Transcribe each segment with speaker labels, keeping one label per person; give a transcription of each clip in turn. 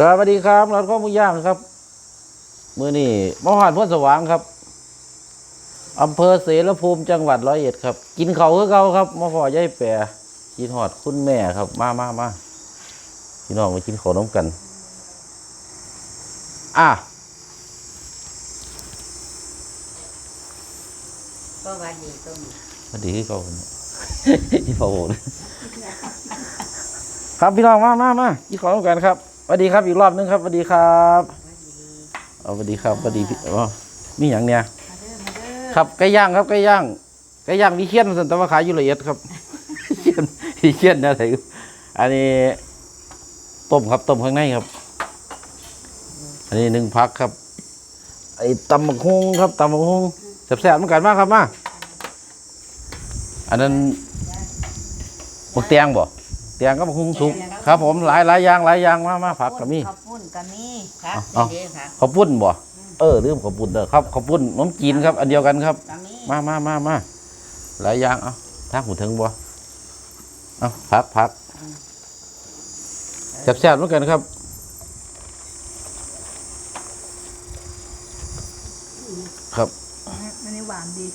Speaker 1: ครับสวัสดีครับร้านข้าวหมูย่างครับ มือนี่มหานพ้นสว่างครับอำเภอเสรภูมิจังหวัดร้อยเอ็ดครับ กินเขาวคือเขาครับมาพอยายแปรกินหอดคุณแม่ครับ มามามาพี่น้องมากินข้าวน้ำกัน อะ
Speaker 2: ก็วันนี้ก็มี
Speaker 1: สวัสดีที่เขาที่เขาครับพี่น้องมามามากินข้าวน้ำกันครับส วัสดีครับอีกรอบนึงครับสวัสดีครับเอาสวัสดีครับสวัสดีพี่อ๋อมีอย่างเนี้ยครับไก่ย่างครับไก่ย่างไก่ย่างวิเชียนสันตวขายอยู่ละเอียดครับเชียนวิเชียนนะไทยอันนี้ต้มครับต้มข้างในครับ อันนี้หนึ่งพักครับ ไอ้ตำบักฮุงครับตำบักฮุงแซ่บๆเหมือนกันมากครับมาอันนั้นบักเตียงบ่ เตียงก็บักฮุงสุกครับ ผมหลายหลายอย่างหลายอย่างมามาผักกับมี
Speaker 2: ข้าวปุ้นกับมีครับ
Speaker 1: เอา
Speaker 2: นี่เด้อค่ะ
Speaker 1: ข้าวปุ้นบ่เออลืมข้าวปุ้นเด้อครับข้าวปุ้นน้ำจีนครับ อันเดียวกันครับ
Speaker 2: กับมี
Speaker 1: มามามามาหลายอย่างเอาทางหูถึงบ่เอาพักพักแซ่บๆเหมือนกันครับครับ
Speaker 3: อันนี้หวานดี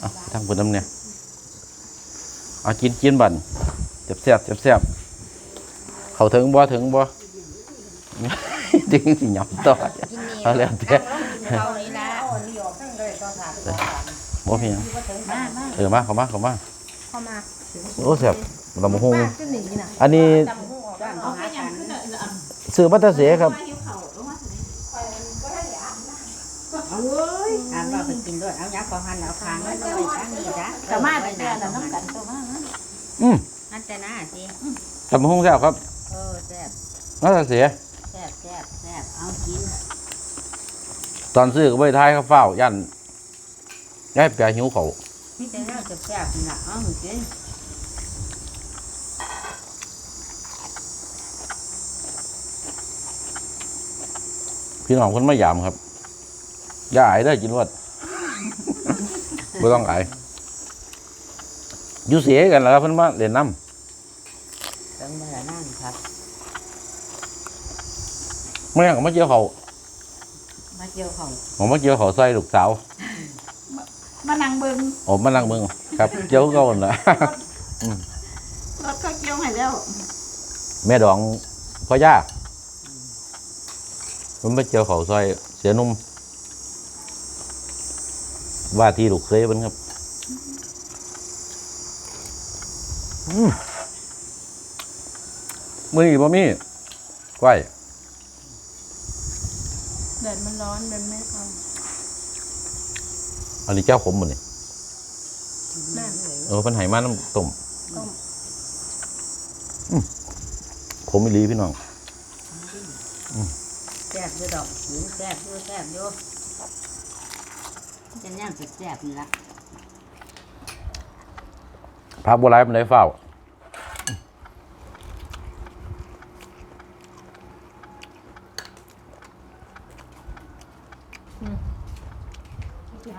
Speaker 1: เอาทางผุนน้ำเนี่ยเอากินกินบัน แซ่บแซ่บแซ่บๆเขาถึงบ่ถึงบ่จริงสิหยำต่อ
Speaker 2: กินนี่
Speaker 1: เอาแล้วแต่
Speaker 2: ตั้งลงกินเขานี่ละเอาอันนี้ออกตั้งเลยก็ถามก็ถาม
Speaker 1: บ่เพียง
Speaker 2: มามา
Speaker 1: เออมาเข้ามาเข้ามา
Speaker 3: เข้ามา
Speaker 1: โอ้แซ่บลำหง
Speaker 3: มากก็หนีนะ
Speaker 1: อันนี้
Speaker 2: จำหูออกบ้านเขาหากัน
Speaker 1: ซื้อมาแตาเสียครับ
Speaker 2: เอาเว้ยถามว่าไปกินด้วยเอายักษ์พอหันเอาคางไว้ด้วยอันนี้จ้ะ
Speaker 3: แต่มาแต่เดือนละน้ำกันตัวมาก
Speaker 1: อืม
Speaker 2: อันแต่หน้าสิ
Speaker 1: ลำหงแซ่บครับ
Speaker 2: เออแซ่บ
Speaker 1: มาแตาเสีย
Speaker 2: แซ่บแซ่บแซ่บเอากิน
Speaker 1: ตอนซื้อก็ไปท้ายเขาเฝ้ายันย้ายแปรหิวเขาว
Speaker 2: พี่แต่หน้าแซ่บๆนี่ละเอากิน
Speaker 1: พี่น้องคนไม่ยามครับอย่าอายได้อกินวัดไม่ต้องอาย อยู่เสียกันแล้วครับเพิ่นมาเล่นน้
Speaker 2: ต้องมาละนั่นครับำ
Speaker 1: ไม่งั้นก็มาเกี่ยวเขาว
Speaker 2: มาเกี่ยวเขา
Speaker 1: ผมมาเกี่ยวเขาวใส่ลูกสาว
Speaker 3: มานั่งเบิ้ง
Speaker 1: ผมมานั่งเมืองครับเกี่ยวเขาน่ะ
Speaker 3: รถก็เกี่ยวให้แล้ว
Speaker 1: แม่ดองพ่อย่าผมมาเกี่ยวเขาวใส่เสียนุ่มว่าที่ลูกเคยเป็นครับอื มมือนี่บ่มีก้อย
Speaker 3: แดดมันร้อนเป็นไม่เอา
Speaker 1: อันนี้เจ้าขมหมดนี่
Speaker 3: นั่น
Speaker 1: เออเพันไหมาน้ำต้ม
Speaker 3: ต้ม
Speaker 1: ขมอีหลีพี่น้อง
Speaker 2: แซ่บด้วยดอกหินแซ่บด้วยแซ่บด้วยจะย่างแซ่บๆนี่ละ
Speaker 1: พักบัวลายมันได้เฝ้า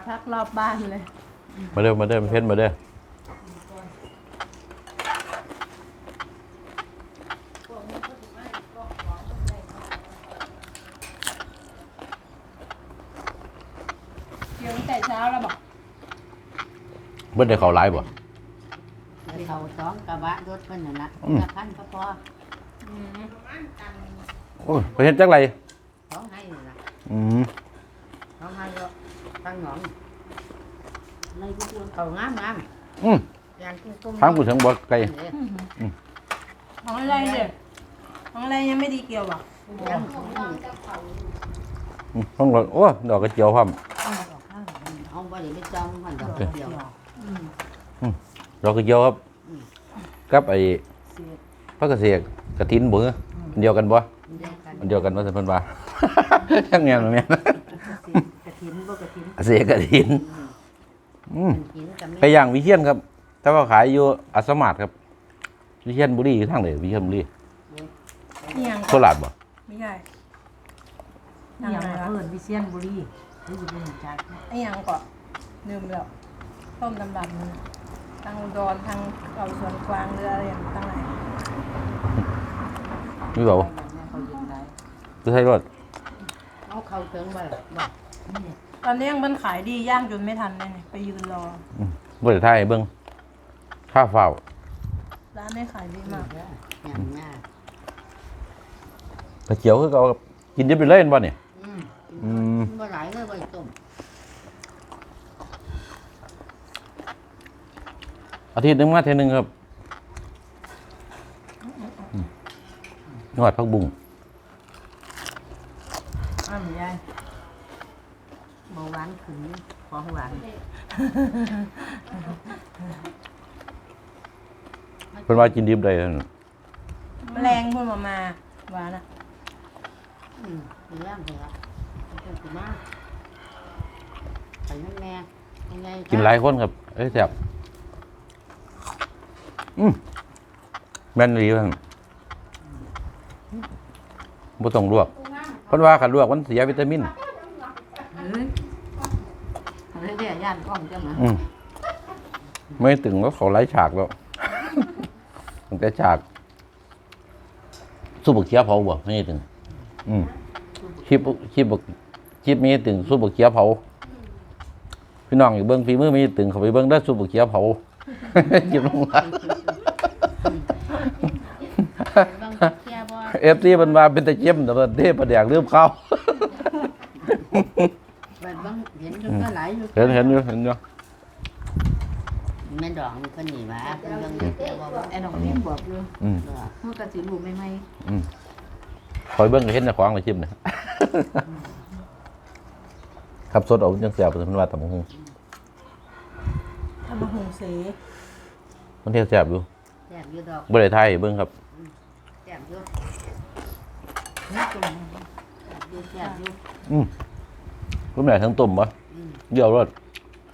Speaker 3: พักรอบบ้านเลย
Speaker 1: มาเด้อมาเด้อมาเพชรมาเด้อ
Speaker 3: เกี่ยวตั้งแต่เช้าแล้วบอก
Speaker 1: เบิ้ลได้เขาหลายบ่
Speaker 2: เขาสอ ระบะรถเพิ่นน่ะละ
Speaker 1: อืม
Speaker 2: ละพันก็พอ
Speaker 3: อืม
Speaker 1: โอ้ยไปเฮ็ดจักไร
Speaker 2: สองให้นี่ละ
Speaker 1: อืม
Speaker 2: สองให้ก็ตั้งหนองในกุฏิเขางามงาม
Speaker 1: อืม
Speaker 2: อย่างกุ้งกุ้ง
Speaker 1: ทางกูถึงบ่ไกล
Speaker 3: ของอะไรเนี่ยของอะไรยังไม่ดีเกี่ยวบอก
Speaker 2: ยังกุ้งกุ้ง
Speaker 1: อืมต้องรถโอ้ดอกกระเจียวพร้อม
Speaker 2: เอาไปเดี๋ยวไปจองมันดอกเดียว
Speaker 1: ดอกกระเจียวครับ กับไอ้พระเกษตรกระถินบ่เหรออันเดียวกันบ่
Speaker 2: เดียวกัน
Speaker 1: อันเดียวกันว่าซั่นเพิ่นว่า ทั้งแนวตรงเนี้ย
Speaker 2: กระถินบ่กระถิน
Speaker 1: เกษตรกระถินอืม
Speaker 2: กินกับ
Speaker 1: ไก่ย่างวิเชียนครับ แต่ว่าขายอยู่อัสสมาทครับ วิเชียนบุรีอยู่ทางไหนวิเชียนบุรี
Speaker 3: นี่ยัง
Speaker 1: โคราชบ่
Speaker 3: ไม่ใช่
Speaker 2: นี่ยังเพิ่นวิเชียนบุรีนี่จะเป็นจาก
Speaker 3: ไอ้ยังก่อนลืมแล้วต้มดำๆนั่นน่ะ ทางอุดรทางเราสวนกวางเรืออะไรอย่างตั้งไหน
Speaker 1: มีเปล่า
Speaker 2: เขาเย็นได้
Speaker 1: จะใช่รถ
Speaker 2: เอาเข้าเถิงบ่บ่นี่
Speaker 3: ตอนนี้ยังมันขายดีย่างจนไม่ทันเลยเนี่ยไปยืนรอ
Speaker 1: บ่ได้ทายให้เบิ่งข้าวเฝ้า
Speaker 3: ร้านนี้ขายดีมาก
Speaker 2: เด้ออย่างยาก
Speaker 1: กระเจียวคือเก่าครับกินดิบไปเลยเห็นบ่เนี่ย
Speaker 2: อืม
Speaker 1: อืม
Speaker 2: บ่หลายเลยบ่ต้ม
Speaker 1: อาทิตย์หนึงมาเทอนึงครับอืมนวดพักบุ้ง
Speaker 3: อ้าวหมูยาย
Speaker 2: เบาหวานขึ้นของหวาน
Speaker 1: เพิ่นว่ากินดิบได้นั่น
Speaker 3: แมลงเพิ่งมามาหวานอะ
Speaker 2: อืมเป็นย่างเถอะเป็นสิมาไปนั่นแม่ยังไง
Speaker 1: กินหลายคนครับ เอ้ยแซ่บ อืมแม่นดีครับบ่ต้องลวกเพิ่นว่าคันลวกมันเสียวิตามิน
Speaker 2: เฮ้ยเฮ้ยเดี๋ยวย่านกล้องจังนะ
Speaker 1: อืมไม่ถึงว่าเขาไล่ฉากแล้วตั้งแต่ฉากสู้บกเคียเผาบ่ไม่ถึง อืมคลิปคลิปบกคลิปมีถึงสู้บกเคียเผาพี่น้องอยู่เบิ้งฝีมือมีถึงเขาไปเบิ้งได้สู้บกเคียเผา คลิปลงมา
Speaker 2: บางเที่ยบ่
Speaker 1: เอฟซีมันมาเป็นตะเจียมแต่ว่าเทพประแดกเรื่องข้าว
Speaker 2: แบบบางเห็นจนก็หลายอยู่
Speaker 1: เห็นเห็นอยู่เห็นอยู่
Speaker 2: แม่ดองเพิ่นนี่ว่าเพิ่นเบิ่งเที่ยบ่ไอ้น้องพิมบอกอยู่
Speaker 1: อืม
Speaker 2: เออเฮาก็สิรู้ใหม่
Speaker 1: อืมคอยเบิ้งก็เห็นในของในคลิปนะครับสดเอาจังเสียบเป็นว่าตำบักหง
Speaker 3: ทำมาหุงเส
Speaker 1: มันเที่ยวแซ่บอยู่
Speaker 2: ๆแซ่บอยู่ดอก
Speaker 1: บ่ได้ไทยให้เบิ่งครับ
Speaker 2: แซ่บอยู่นี่ตรงนี้แซ่บอยู่แซ่บอยู่
Speaker 1: อืมรุ่นไหนทั้งตุ่มปะ
Speaker 2: อืม
Speaker 1: เดี๋ยวรถ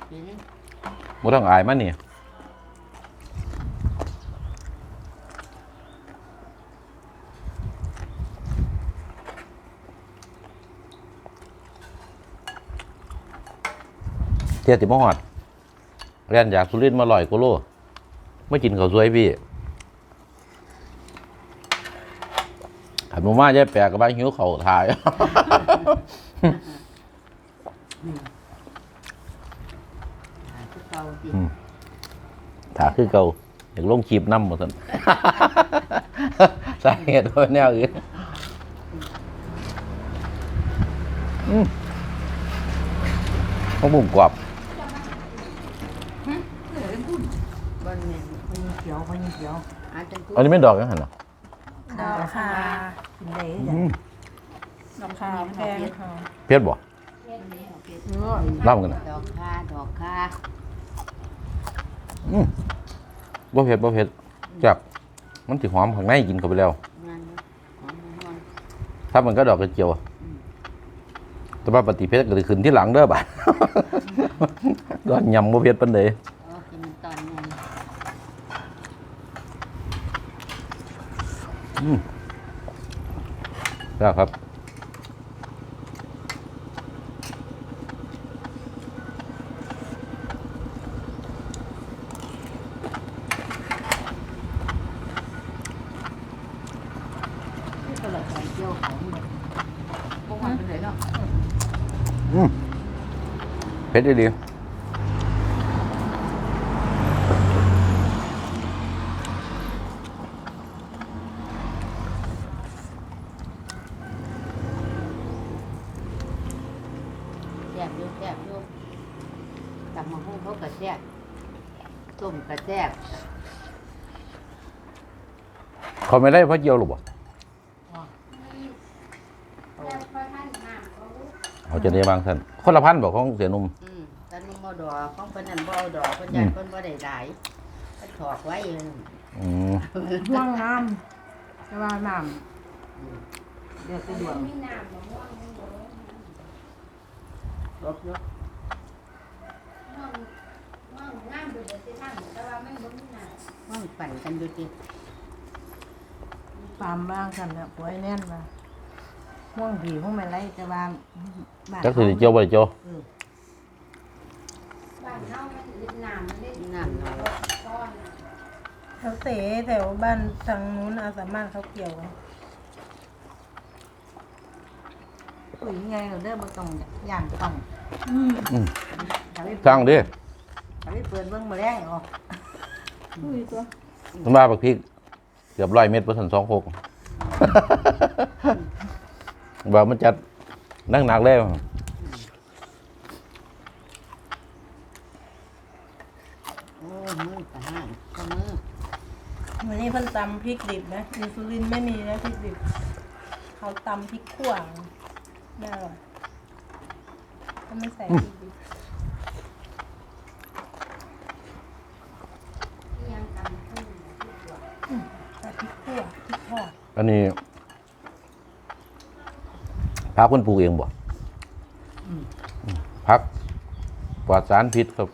Speaker 2: เห็น
Speaker 1: บ่ต้องอายมันนี่เทียติมหอด เรียนจากสุรินทร์มาลอยกว่าโลไม่กินข้าวสวยพี่ขันมาม่าแย่แปลกกับบ้านหิวเขาถ่าย
Speaker 2: หาคือเก่าสิ
Speaker 1: อืมถาคือเก่าอยากลงคลิปน้ำหมดสันสาเหตุเพราแนวอื่นอืมข้าวบุ้งกรอบ
Speaker 2: แม่นคนเขียวคนเขียวอาจจะ
Speaker 1: อันนี้ไม่ดอกยังหันเหรอ
Speaker 3: ดอกคา
Speaker 2: กินได้
Speaker 1: อืม
Speaker 3: ดอกคาแพงค่ะ
Speaker 1: เพชรบ่
Speaker 3: เนื้อ
Speaker 1: ล่ำกันนะ
Speaker 2: ดอกคาดอกคา
Speaker 1: อืมบ่เผ็ดบ่เผ็ดจับมันสิหอมข้างในกินเข้าไปแล้ว
Speaker 2: งานหอมหอม
Speaker 1: ถ้ามันก็ดอกกระเจียวอะแต่ว่าปฏิเพชรก็จะขึ้นที่หลังเด้อบ่ะก็ยำบ่เผ็ดปานใด
Speaker 2: โอ้กินมันตอนนี้
Speaker 1: แล้วครับ
Speaker 2: ที่ตลาดของเจียวของหมดพวกมันเป็นไรเนาะ
Speaker 1: อืมเผ็ดดี
Speaker 2: แซ่บอยู่แซ่บอยู่ตำมะฮุ่งเขาก็แซ่บต้มก็แซ่บ
Speaker 1: เขาไม่ได้เพราะเจียวหรอบ่เขาจะได้บางท่านคนละพันบอกของเสียหนุ่ม
Speaker 2: อืมแต่นุ่มบ่ดอกของเพิ่นนั่นบ่เอาดอกเพิ่นยันเพิ่นบ่ได้หลายเพิ่นถอกไว้เอง
Speaker 1: อืม
Speaker 3: ม่วงน้ำแต่ว่าน้
Speaker 2: เดี๋ยวไปดวงลบอยู่ว่างปั่นกันอยู่ติำ
Speaker 3: ปามบ้างกันเนี่ยป่วยแน่นมาม่วงผีพวกมันไรแต่ว่าบ้าน
Speaker 1: จักสิได้เจียวบ่ได้เจียว
Speaker 2: น้ำน้อย
Speaker 3: เขาเตะแถวบ้านทางนู้นอาสามารถเขาเกี่ยว
Speaker 2: ปุ๋ยไงเราเด้อบ่ต้องย่างต้อง
Speaker 3: อืม
Speaker 1: อืม
Speaker 2: ถ้าไป
Speaker 1: สั่งดิ
Speaker 2: ถ้าไปเปิดเบิ่งมื้อแรงออก
Speaker 3: อุ้ยตัว
Speaker 1: มันมาบักพริกเกือบร้อยเม็ดเปอร์เซ็นต์สองหกบอกมันจัดนั่งหนักเลย
Speaker 2: โอ้มือตาห่างก็มือ
Speaker 3: วันนี้เพิ่นตำพริกดิบนะอยู่สุรินทร์ไม่มีนะพริกดิบ เขาตำพริกขั่วไม่อร่อยเขาไม่ใส่พริกดิบ
Speaker 2: ยังตำขึ้น
Speaker 3: ใส่พริกขั่วพริกทอด
Speaker 1: อันนี้พักคนปลูกเองบ่พักปลอดสารพิษครับ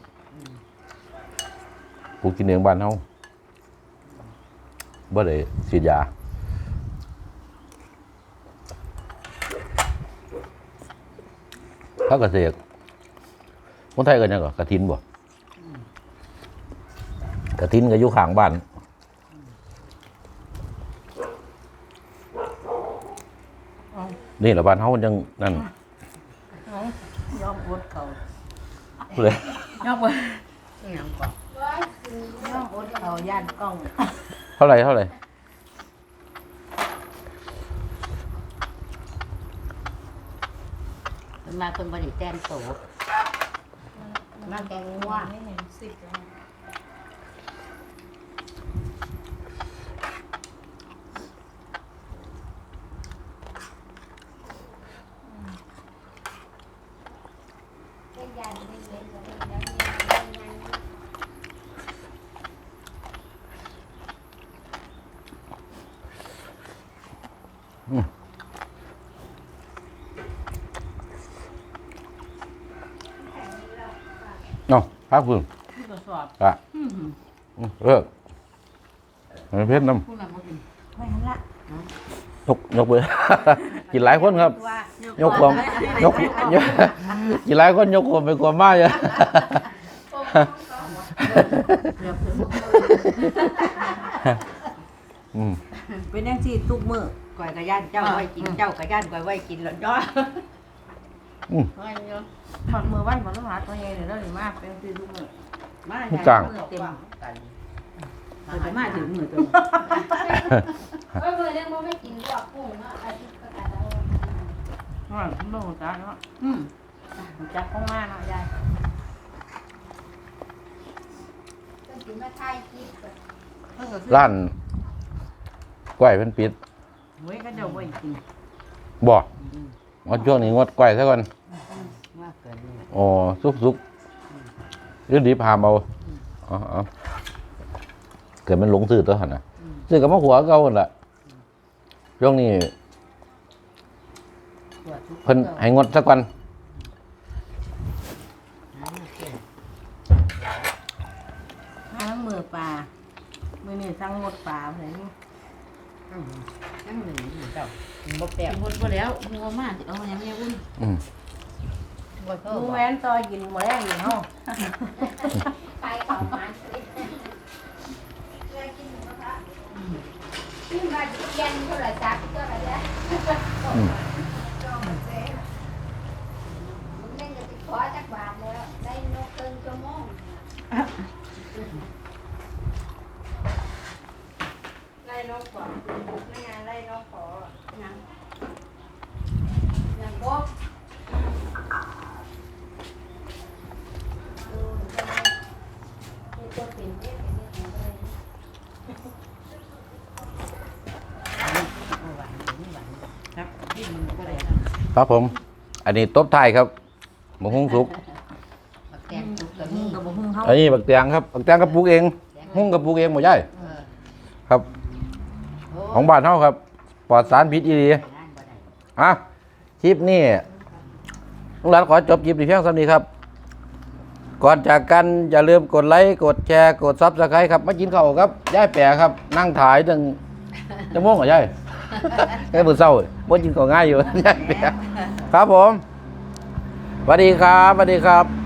Speaker 1: ปลูกกินเองบ้านเฮาบ่ได้ฉีดยาพักเกษตรคนไทยกันยังก็กระถินบ่กระถินก็อยู่ข้างบ้าน
Speaker 3: เอา
Speaker 1: นี่แหละบ้านเฮามันจังนั่น
Speaker 3: เอา
Speaker 2: ยอมอดเขา
Speaker 1: เลย
Speaker 3: ยอกไป
Speaker 2: อิหยังก่อนยอมอดเขาย่านกล้อง
Speaker 1: เท่าไหร่เท่าไหร่
Speaker 2: เพิ่นมาเพิ่นบ่ได้แต่งโตมาแกงงัว
Speaker 3: ไม่เห็นสิบ แล้ว
Speaker 1: เนาะพักพึ่ง
Speaker 2: ที่กระสอบ
Speaker 1: อะ
Speaker 2: อืม
Speaker 1: อืมเลิกมันเพชรน้
Speaker 2: ผู้นั้นบ่กินไม่หันละำ
Speaker 1: ยกยกไป กินหลายคนครับ
Speaker 2: ว่าย
Speaker 1: กความยกยกกินหลายคนยกความไปความมาเยอะ
Speaker 2: เกือบถึง
Speaker 1: อืม
Speaker 2: เป็นจังซี่ทุกมื้อก้อยกะย่านเจ้าไว้กินเจ้ากะย่านก้อยไว้กินแล้วจ้อ
Speaker 1: อืม
Speaker 2: เฮ้ยเนาะถอดมือวันบ่ต้องหาตัวใหญ่เดี๋ยวเราสิมาเป็นจังซี่ทุกมื้อมา
Speaker 1: ผู้กลาง
Speaker 2: มือเต็มเพิ่นจะมาถึงมื้อตัว
Speaker 4: เออเบอร์เรื่องว่าไม่กินลวกกุ้งเนาะอาทิตย์ก็ตัดเอา
Speaker 2: ว่าบ่ฮู้จักเนาะอืมรู้จักของมาเนาะยาย
Speaker 4: ต้องกินมาถ่ายคลิปก่อน
Speaker 2: เพิ่นก็คือ
Speaker 1: ร้านกล้วยเพิ่นปิด
Speaker 2: เว้ยก็เจ้าบ่กิน
Speaker 1: บ่เอาช่วงนี้งดกล้วยซะก่อน
Speaker 2: ว่าเกินนี่แหละ
Speaker 1: อ๋อสุกสุกยืดดีพามเอาเอ๋อาเกิดมันหลงซื้อตัวหันน่ะซื้อกับมะขัวเก่าหั่นล่ะช่วงนี้
Speaker 2: ตรวจทุก
Speaker 1: เพิ่นให้งดซะก่อน
Speaker 2: ทั้งมือปลามื้อนี้สั่งหมดปลาเลยนี่ทั้งหนึ่งเจ้า บ่แปลก
Speaker 4: หมดบ่แล้วหัวมาเอาอย่างนี้วุ่น
Speaker 1: อืม
Speaker 2: บ่เพิ่
Speaker 3: หมู
Speaker 2: ม
Speaker 3: แหวนซอยกินหมดแล้วอยู่เฮา
Speaker 4: ไปเขามันเลยกินหมูกระทะขึ้นมาเย็นเท่าไหร่จักเท่าไหร่แล้ว
Speaker 1: อืม
Speaker 4: มึงเล่นจะไปขอจักบาทแล้วได้นกเกินชั่วโมง
Speaker 3: ไล่นกก่อน
Speaker 2: ครับ
Speaker 1: ผม อันนี้ตบท้ายครับมะฮุ่งสุก
Speaker 2: บักแตงสุกกับมึงกับบ่ฮึ่งเฮา
Speaker 1: อันนี้บักเตียงครับบักเตียงกับปลูกเอง หุ้งกับปลูกเองหมดย่าย
Speaker 2: เออ
Speaker 1: ครับของบ้านเฮาครับปลอดสารพิษอีหลี
Speaker 2: ได้บ่ได้
Speaker 1: อะคลิปนี้ลุงหลานขอจบคลิปในเพียงเท่านี้ครับ ก่อนจากกันอย่าลืมกดไลค์กดแชร์กดซับสไครต์ครับมากินข้าวครับย่ายแปรครับ นั่งถ่ายจังจะม่วงเหรอย่าย แค่มือเศร้าบ่กินข้าวง่ายอยู่ ครับผมสวัสดีครับสวัสดีครับ